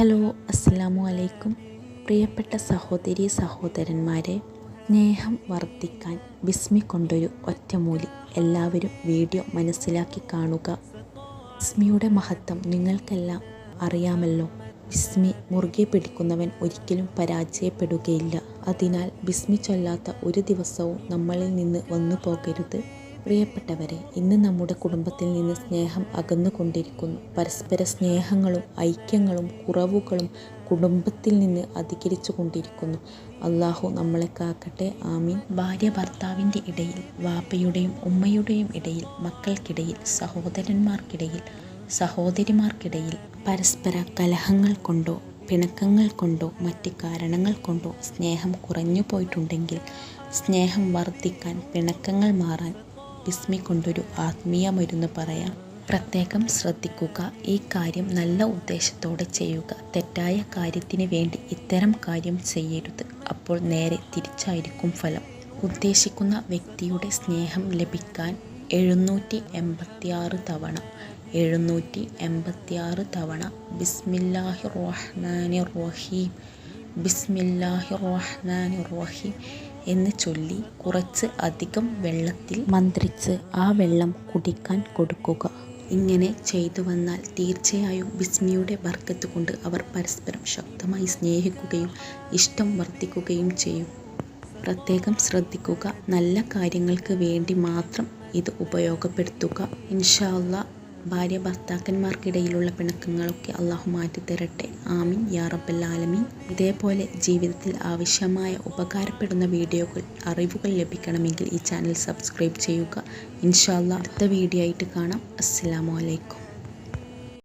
Hello അസ്സലാമു അലൈക്കും പ്രിയപ്പെട്ട സഹോദരി സഹോദരന്മാരെ സ്നേഹം വർദ്ധിക്കാൻ ബിസ്മി കൊണ്ടൊരു ഒറ്റമൂലി എല്ലാവരും വീഡിയോ മനസ്സിലാക്കി കാണുക. ബിസ്മിയുടെ മഹത്വം നിങ്ങൾക്കെല്ലാം അറിയാമല്ലോ. ബിസ്മി മുറുകെ പിടിക്കുന്നവൻ ഒരിക്കലും പരാജയപ്പെടുകയില്ല. അതിനാൽ ബിസ്മി ചൊല്ലാത്ത ഒരു ദിവസവും നമ്മളിൽ നിന്ന് വന്നു പോകരുത് പ്രിയപ്പെട്ടവരെ ഇന്ന് നമ്മുടെ കുടുംബത്തിൽ നിന്ന് സ്നേഹം അകന്നുകൊണ്ടിരിക്കുന്നു. പരസ്പര സ്നേഹങ്ങളും ഐക്യങ്ങളും കുറവുകളും കുടുംബത്തിൽ നിന്ന് അധികരിച്ചു കൊണ്ടിരിക്കുന്നു അള്ളാഹു നമ്മളെ കാക്കട്ടെ. ആമീൻ. ഭാര്യ ഭർത്താവിന്റെ ഇടയിൽ വാപ്പയുടെയും ഉമ്മയുടെയും ഇടയിൽ മക്കൾക്കിടയിൽ സഹോദരന്മാർക്കിടയിൽ സഹോദരിമാർക്കിടയിൽ പരസ്പര കലഹങ്ങൾ കൊണ്ടോ പിണക്കങ്ങൾ കൊണ്ടോ മറ്റ് കാരണങ്ങൾ കൊണ്ടോ സ്നേഹം കുറഞ്ഞു പോയിട്ടുണ്ടെങ്കിൽ സ്നേഹം വർദ്ധിക്കാൻ പിണക്കങ്ങൾ മാറാൻ ബിസ്മി കൊണ്ടൊരു ആത്മീയ മരുന്ന് പറയാം. പ്രത്യേകം ശ്രദ്ധിക്കുക. ഈ കാര്യം നല്ല ഉദ്ദേശത്തോടെ ചെയ്യുക. തെറ്റായ കാര്യത്തിന് വേണ്ടി ഇത്തരം കാര്യം ചെയ്യരുത്. അപ്പോൾ നേരെ തിരിച്ചായിരിക്കും ഫലം. ഉദ്ദേശിക്കുന്ന വ്യക്തിയുടെ സ്നേഹം ലഭിക്കാൻ എഴുന്നൂറ്റി എൺപത്തിയാറ് തവണ. എഴുന്നൂറ്റി എൺപത്തിയാറ് തവണ. ബിസ്മില്ലാഹി റഹ്മാനി റഹീം. ബിസ്മില്ലാഹി റഹ്മാനി റഹീം. എന്ന് ചൊല്ലി കുറച്ച് അധികം വെള്ളത്തിൽ മന്ത്രിച്ച് ആ വെള്ളം കുടിക്കാൻ കൊടുക്കുക. ഇങ്ങനെ ചെയ്തു വന്നാൽ തീർച്ചയായും ബിസ്മിയുടെ ബർക്കത്ത് കൊണ്ട് അവർ പരസ്പരം ശക്തമായി സ്നേഹിക്കുകയും ഇഷ്ടം വർദ്ധിക്കുകയും ചെയ്യും. പ്രത്യേകം ശ്രദ്ധിക്കുക. നല്ല കാര്യങ്ങൾക്ക് വേണ്ടി മാത്രം ഇത് ഉപയോഗപ്പെടുത്തുക. ഇൻഷാ അല്ലാ ഭാര്യ ഭർത്താക്കന്മാർക്കിടയിലുള്ള പിണക്കങ്ങളൊക്കെ അള്ളാഹു മാറ്റിത്തരട്ടെ. ആമീൻ. യാ റബ്ബൽ ആലമീൻ. ഇതേപോലെ ജീവിതത്തിൽ ആവശ്യമായ ഉപകാരപ്പെടുന്ന വീഡിയോകൾ അറിവുകൾ ലഭിക്കണമെങ്കിൽ ഈ ചാനൽ സബ്സ്ക്രൈബ് ചെയ്യുക. ഇൻഷാല്ല അടുത്ത വീഡിയോ ആയിട്ട് കാണാം. അസ്സലാമു അലൈക്കും.